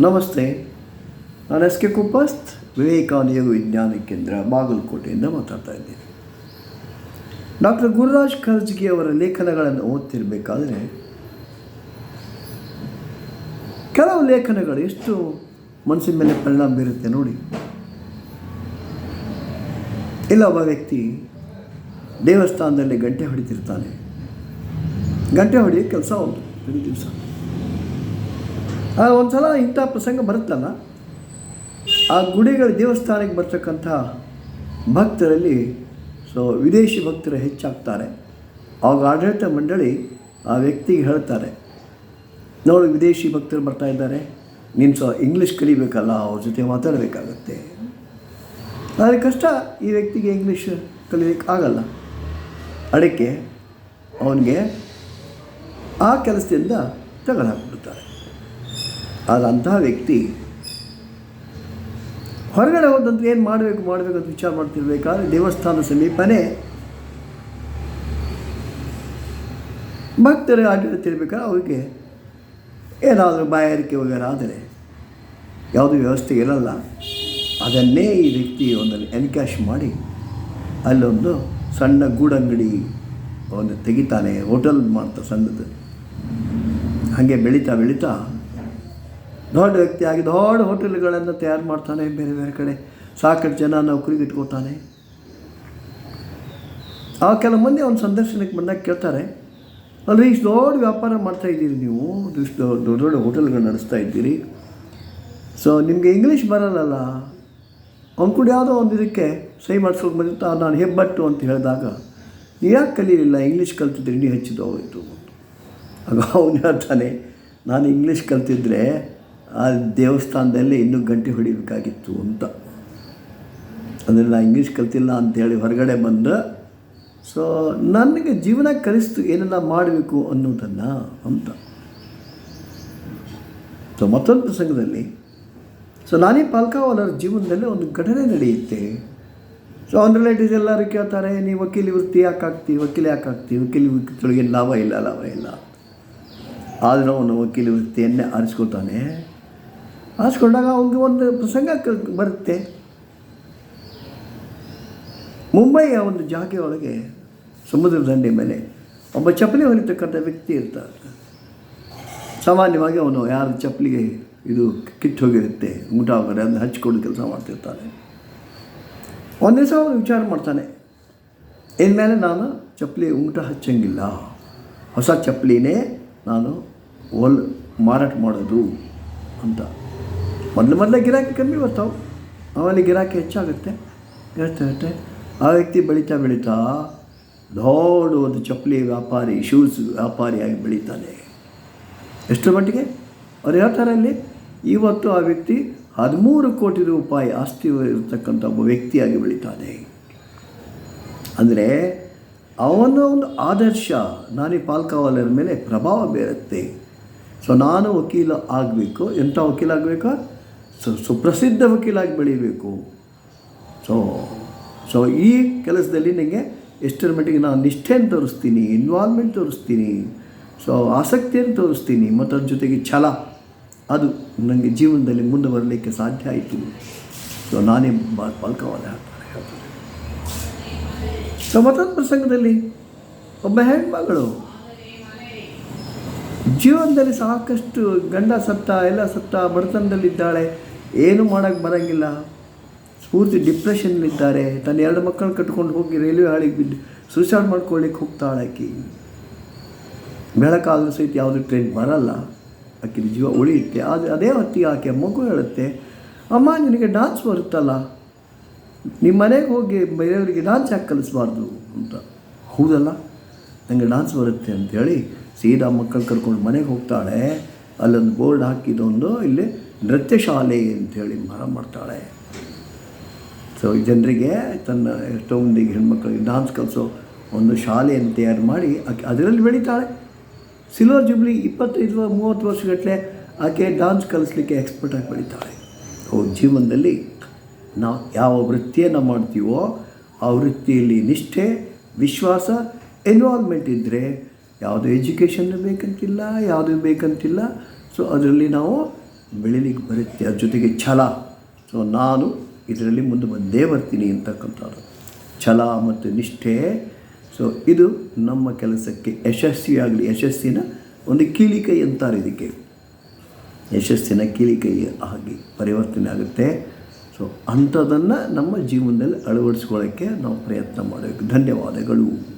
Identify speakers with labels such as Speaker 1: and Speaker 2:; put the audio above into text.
Speaker 1: ನಮಸ್ತೆ. ನಾನು S K ಕುಪ್ಪಸ್ತ್, ವಿವೇಕಾನಂದ ಯೋಗ ವಿಜ್ಞಾನ ಕೇಂದ್ರ, ಬಾಗಲಕೋಟೆಯಿಂದ ಮಾತಾಡ್ತಾ ಇದ್ದೀನಿ. ಡಾಕ್ಟರ್ ಗುರುರಾಜ್ ಖರ್ಜ್ಗಿ ಅವರ ಲೇಖನಗಳನ್ನು ಓದ್ತಿರಬೇಕಾದ್ರೆ, ಕೆಲವು ಲೇಖನಗಳು ಎಷ್ಟು ಮನಸ್ಸಿನ ಮೇಲೆ ಪರಿಣಾಮ ಬೀರುತ್ತೆ ನೋಡಿ. ಇಲ್ಲ, ಒಬ್ಬ ವ್ಯಕ್ತಿ ದೇವಸ್ಥಾನದಲ್ಲಿ ಗಂಟೆ ಹೊಡಿತಿರ್ತಾನೆ. ಗಂಟೆ ಹೊಡೆಯೋ ಕೆಲಸ ಒಂದು ದಿವಸ. ಒಂದು ಸಲ ಇಂಥ ಪ್ರಸಂಗ ಬರುತ್ತಲ್ಲ? ಆ ಗುಡಿಗಳ ದೇವಸ್ಥಾನಕ್ಕೆ ಬರ್ತಕ್ಕಂಥ ಭಕ್ತರಲ್ಲಿ, ಸೊ ವಿದೇಶಿ ಭಕ್ತರು ಹೆಚ್ಚಾಗ್ತಾರೆ. ಆವಾಗ ಆಡಳಿತ ಮಂಡಳಿ ಆ ವ್ಯಕ್ತಿಗೆ ಹೇಳ್ತಾರೆ, ನೋಡಿ, ವಿದೇಶಿ ಭಕ್ತರು ಬರ್ತಾ ಇದ್ದಾರೆ. ನೀನು ಸೊ ಇಂಗ್ಲೀಷ್ ಕಲಿಬೇಕಲ್ಲ, ಅವ್ರ ಜೊತೆ ಮಾತಾಡಬೇಕಾಗತ್ತೆ. ಆದರೆ ಕಷ್ಟ, ಈ ವ್ಯಕ್ತಿಗೆ ಇಂಗ್ಲೀಷ್ ಕಲಿಯೋಕ್ಕೆ ಆಗಲ್ಲ. ಅದಕ್ಕೆ ಅವನಿಗೆ ಆ ಕೆಲಸದಿಂದ ತಗೊಳಾಕ್ಬಿಡ್ತಾರೆ ಆದರೆ ಅಂತಹ ವ್ಯಕ್ತಿ ಹೊರಗಡೆ ಹೋದಂತ ಏನು ಮಾಡಬೇಕು ಮಾಡಬೇಕು ಅಂತ ವಿಚಾರ ಮಾಡ್ತಿರ್ಬೇಕಾದ್ರೆ ದೇವಸ್ಥಾನ ಸಮೀಪನೇ ಭಕ್ತರು ಆಡಳಿತಿರ್ಬೇಕಾದ್ರೆ ಅವರಿಗೆ ಏನಾದರೂ ಬಾಯಾರಿಕೆ ವಗೇರ ಆದರೆ ಯಾವುದೂ ವ್ಯವಸ್ಥೆ ಇರಲ್ಲ, ಅದನ್ನೇ ಈ ವ್ಯಕ್ತಿ ಒಂದನ್ನು ಎನ್ಕ್ಯಾಶ್ ಮಾಡಿ ಅಲ್ಲೊಂದು ಸಣ್ಣ ಗೂಡಂಗಡಿ ಒಂದು ತೆಗಿತಾನೆ, ಹೋಟೆಲ್ ಮಾಡ್ತಾ ಸಣ್ಣದು. ಹಾಗೆ ಬೆಳೀತಾ ಬೆಳೀತಾ ದೊಡ್ಡ ವ್ಯಕ್ತಿಯಾಗಿ ದೊಡ್ಡ ಹೋಟೆಲ್ಗಳನ್ನು ತಯಾರು ಮಾಡ್ತಾನೆ ಬೇರೆ ಬೇರೆ ಕಡೆ. ಸಾಕಷ್ಟು ಜನ ನೌಕರಿಗೆ ಇಟ್ಕೋತಾನೆ ಆ ಕೆಲವು ಮಂದಿ ಅವ್ನ ಸಂದರ್ಶನಕ್ಕೆ ಬಂದಾಗ ಕೇಳ್ತಾರೆ, ಅಲ್ರಿ, ಇಷ್ಟು ದೊಡ್ಡ ವ್ಯಾಪಾರ ಮಾಡ್ತಾ ಇದ್ದೀರಿ ನೀವು? ಇಷ್ಟು ದೊಡ್ಡ ದೊಡ್ಡ ಹೋಟೆಲ್ಗಳು ನಡೆಸ್ತಾ ಇದ್ದೀರಿ. ಸೊ ನಿಮಗೆ ಇಂಗ್ಲೀಷ್ ಬರಲ್ಲಲ್ಲ? ಅವ್ನು ಕೂಡ ಯಾವುದೋ ಒಂದು ಇದಕ್ಕೆ ಸಹಿ ಮಾಡಿಸ್ಕೊಂಡು ಬಂದಿರ್ತಾ ನಾನು ಹೆಬ್ಬಟ್ಟು ಅಂತ ಹೇಳಿದಾಗ ನೀವು ಯಾಕೆ ಕಲೀಲಿಲ್ಲ? ಇಂಗ್ಲೀಷ್ ಕಲ್ತಿದ್ರೆ ಇನ್ನೂ ಹೆಚ್ಚಿದ್ದು ಹೋಯಿತು ಆಗ ಅವನು ಹೇಳ್ತಾನೆ, ನಾನು ಇಂಗ್ಲೀಷ್ ಕಲ್ತಿದ್ರೆ ಆ ದೇವಸ್ಥಾನದಲ್ಲಿ ಇನ್ನೂ ಗಂಟೆ ಹೊಡಿಬೇಕಾಗಿತ್ತು ಅಂತ. ಅಂದರೆ ನಾನು ಇಂಗ್ಲೀಷ್ ಕಲ್ತಿಲ್ಲ ಅಂಥೇಳಿ ಹೊರಗಡೆ ಬಂದು ಸೊ ನನಗೆ ಜೀವನ ಕಲಿಸ್ತು ಏನೆಲ್ಲ ಮಾಡಬೇಕು ಅನ್ನೋದನ್ನು ಅಂತ. ಸೊ ಮತ್ತೊಂದು ಪ್ರಸಂಗದಲ್ಲಿ ಸೊ ನಾನೇ ಪಾಲ್ಕಾವಾಲರ ಜೀವನದಲ್ಲಿ ಒಂದು ಘಟನೆ ನಡೆಯುತ್ತೆ. ಸೊ ಅವ್ನ ರಿಲೇಟಿವ್ಸ್ ಎಲ್ಲರೂ ಕೇಳ್ತಾರೆ, ನೀ ವಕೀಲಿ ವೃತ್ತಿ ಯಾಕೆ ಹಾಕ್ತಿ ವಕೀಲಿ ಯಾಕೆ ಹಾಕ್ತಿ ವಕೀಲಿ ವೃತ್ತಿಯೊಳಗೆ ಲಾಭ ಇಲ್ಲ ಲಾಭ ಇಲ್ಲ. ಆದರೂ ಅವನು ವಕೀಲಿ ವೃತ್ತಿಯನ್ನೇ ಆರಿಸ್ಕೊತಾನೆ. ಆರಿಸ್ಕೊಂಡಾಗ ಅವನಿಗೆ ಒಂದು ಪ್ರಸಂಗ ಬರುತ್ತೆ. ಮುಂಬೈಯ ಒಂದು ಜಾಗೆ ಒಳಗೆ ಸಮುದ್ರ ದಂಡೆ ಮೇಲೆ ಒಬ್ಬ ಚಪ್ಪಲಿ ಹೊಲಿತಕ್ಕಂಥ ವ್ಯಕ್ತಿ ಇರ್ತಾರೆ ಸಾಮಾನ್ಯವಾಗಿ ಅವನು ಯಾರ ಚಪ್ಪಲಿಗೆ ಇದು ಕಿತ್ತು ಹೋಗಿರುತ್ತೆ ಊಟ ಹೋಗಿದೆ ಅದನ್ನು ಹಚ್ಕೊಂಡು ಕೆಲಸ ಮಾಡ್ತಿರ್ತಾನೆ. ಒಂದು ದಿವಸ ಅವನು ವಿಚಾರ ಮಾಡ್ತಾನೆ ಇನ್ಮೇಲೆ ನಾನು ಚಪ್ಪಲಿ ಊಟ ಹಚ್ಚಂಗಿಲ್ಲ. ಹೊಸ ಚಪ್ಪಲಿನೇ ನಾನು ಹೊಲ್ ಮಾರಾಟ ಮಾಡೋದು ಅಂತ. ಮೊದಲು ಮೊದಲೇ ಗಿರಾಕಿ ಕಮ್ಮಿ ಬರ್ತಾವೆ. ಆಮೇಲೆ ಗಿರಾಕಿ ಹೆಚ್ಚಾಗುತ್ತೆ. ಇರುತ್ತೆ ಆ ವ್ಯಕ್ತಿ ಬೆಳೀತಾ ಬೆಳೀತಾ ದೊಡ್ಡ ಒಂದು ಚಪ್ಪಲಿ ವ್ಯಾಪಾರಿ ಶೂಸ್ ವ್ಯಾಪಾರಿಯಾಗಿ ಬೆಳೀತಾನೆ. ಎಷ್ಟರ ಮಟ್ಟಿಗೆ? ಅವ್ರು ಹೇಳ್ತಾರೆ ಅಲ್ಲಿ, ಇವತ್ತು ಆ ವ್ಯಕ್ತಿ ಹದಿಮೂರು ಕೋಟಿ ರೂಪಾಯಿ ಆಸ್ತಿ ಇರತಕ್ಕಂಥ ಒಬ್ಬ ವ್ಯಕ್ತಿಯಾಗಿ ಬೆಳೀತಾನೆ. ಅಂದರೆ ಅವನ ಒಂದು ಆದರ್ಶ, ನಾನಿ ಪಾಲ್ಕಾವಾಲರ ಮೇಲೆ ಪ್ರಭಾವ ಬೀರುತ್ತೆ. ಸೊ ನಾನು ವಕೀಲ ಆಗಬೇಕು ಎಂಥ ವಕೀಲ ಆಗಬೇಕಾ? ಸುಪ್ರಸಿದ್ಧ ವಕೀಲಾಗಿ ಬೆಳೀಬೇಕು. ಸೊ ಸೊ ಈ ಕೆಲಸದಲ್ಲಿ ನನಗೆ ಎಷ್ಟರ ಮಟ್ಟಿಗೆ ನಾನು ನಿಷ್ಠೆಯನ್ನು ತೋರಿಸ್ತೀನಿ ಇನ್ವಾಲ್ವ್ಮೆಂಟ್ ತೋರಿಸ್ತೀನಿ ಸೊ ಆಸಕ್ತಿಯನ್ನು ತೋರಿಸ್ತೀನಿ ಮತ್ತು ಅದ್ರ ಜೊತೆಗೆ ಛಲ. ಅದು ನನಗೆ ಜೀವನದಲ್ಲಿ ಮುಂದೆ ಬರಲಿಕ್ಕೆ ಸಾಧ್ಯ ಆಯಿತು. ಸೊ ನಾನೇ ಪಾಲ್ಕವಾದ ಸೊ ಮತ್ತೊಂದು ಪ್ರಸಂಗದಲ್ಲಿ ಒಬ್ಬ ಹೆಣ್ಮಗಳು ಜೀವನದಲ್ಲಿ ಸಾಕಷ್ಟು ಗಂಡ ಸತ್ತ, ಎಲ್ಲ ಸತ್ತ, ಬಡತನದಲ್ಲಿದ್ದಾಳೆ. ಏನು ಮಾಡೋಕ್ಕೆ ಬರೋಂಗಿಲ್ಲ. ಸ್ಫೂರ್ತಿ ಡಿಪ್ರೆಷನ್ನಲ್ಲಿದ್ದಾರೆ. ತನ್ನ ಎರಡು ಮಕ್ಕಳು ಕಟ್ಕೊಂಡು ಹೋಗಿ ರೈಲ್ವೆ ಹಾಳಿಗೆ ಬಿದ್ದು ಸೂಸೈಡ್ ಮಾಡ್ಕೊಳ್ಳಿಕ್ಕೆ ಹೋಗ್ತಾಳೆ ಆಕಿ. ಬೆಳಕಾದರೂ ಸಹಿತ ಯಾವುದು ಟ್ರೈನ್ ಬರಲ್ಲ. ಆಕಿನ ಜೀವ ಉಳಿಯುತ್ತೆ. ಆದರೆ ಅದೇ ಹೊತ್ತಿಗೆ ಆಕೆ ಮಗು ಹೇಳುತ್ತೆ, ಅಮ್ಮ, ನಿನಗೆ ಡಾನ್ಸ್ ಬರುತ್ತಲ್ಲ. ನಿಮ್ಮ ಮನೆಗೆ ಹೋಗಿ ಬೇರೆಯವರಿಗೆ ಡಾನ್ಸ್ ಯಾಕೆ ಕಲಿಸ್ಬಾರ್ದು? ಅಂತ. ಹೌದಲ್ಲ ನನಗೆ ಡಾನ್ಸ್ ಬರುತ್ತೆ ಅಂಥೇಳಿ ಸೀದಾ ಮಕ್ಕಳು ಕರ್ಕೊಂಡು ಮನೆಗೆ ಹೋಗ್ತಾಳೆ. ಅಲ್ಲೊಂದು ಬೋರ್ಡ್ ಹಾಕಿದೊಂದು ಇಲ್ಲಿ ನೃತ್ಯ ಶಾಲೆ ಅಂಥೇಳಿ ಮರ ಮಾಡ್ತಾಳೆ. ಸೊ ಜನರಿಗೆ ತನ್ನ ಎಷ್ಟೋ ಮಂದಿಗೆ ಹೆಣ್ಮಕ್ಳಿಗೆ ಡಾನ್ಸ್ ಕಲಿಸೋ ಒಂದು ಶಾಲೆಯನ್ನು ತಯಾರು ಮಾಡಿ ಆಕೆ ಅದರಲ್ಲಿ ಬೆಳೀತಾಳೆ. ಸಿಲ್ವರ್ ಜುಬ್ಲಿ ಇಪ್ಪತ್ತೈದು ಮೂವತ್ತು ವರ್ಷಗಟ್ಟಲೆ ಆಕೆ ಡಾನ್ಸ್ ಕಲಿಸ್ಲಿಕ್ಕೆ ಎಕ್ಸ್ಪರ್ಟಾಗಿ ಬೆಳೀತಾಳೆ. ಅವ್ರ ಜೀವನದಲ್ಲಿ ನಾವು ಯಾವ ವೃತ್ತಿಯನ್ನು ಮಾಡ್ತೀವೋ ಆ ವೃತ್ತಿಯಲ್ಲಿ ನಿಷ್ಠೆ, ವಿಶ್ವಾಸ ಎನ್ವಾಲ್ವ್ಮೆಂಟ್ ಇದ್ದರೆ ಯಾವುದು ಎಜುಕೇಷನ್ ಬೇಕಂತಿಲ್ಲ, ಯಾವುದು ಬೇಕಂತಿಲ್ಲ. ಸೊ ಅದರಲ್ಲಿ ನಾವು ಬೆಳಿಲಿಕ್ಕೆ ಬರುತ್ತೆ, ಅದ್ರ ಜೊತೆಗೆ ಛಲ. ಸೊ ನಾನು ಇದರಲ್ಲಿ ಮುಂದೆ ಬಂದೇ ಬರ್ತೀನಿ ಅಂತಕ್ಕಂಥದ್ದು. ಛಲ ಮತ್ತು ನಿಷ್ಠೆ. ಸೊ ಇದು ನಮ್ಮ ಕೆಲಸಕ್ಕೆ ಯಶಸ್ವಿಯಾಗಲಿ. ಯಶಸ್ಸಿನ ಒಂದು ಕೀಲಿಕೈ ಅಂತಾರೆ ಇದಕ್ಕೆ. ಯಶಸ್ಸಿನ ಕೀಲಿಕೈ ಆಗಿ ಪರಿವರ್ತನೆ ಆಗುತ್ತೆ. ಸೊ ಅಂಥದ್ದನ್ನು ನಮ್ಮ ಜೀವನದಲ್ಲಿ ಅಳವಡಿಸ್ಕೊಳ್ಳೋಕ್ಕೆ ನಾವು ಪ್ರಯತ್ನ ಮಾಡಬೇಕು. ಧನ್ಯವಾದಗಳು.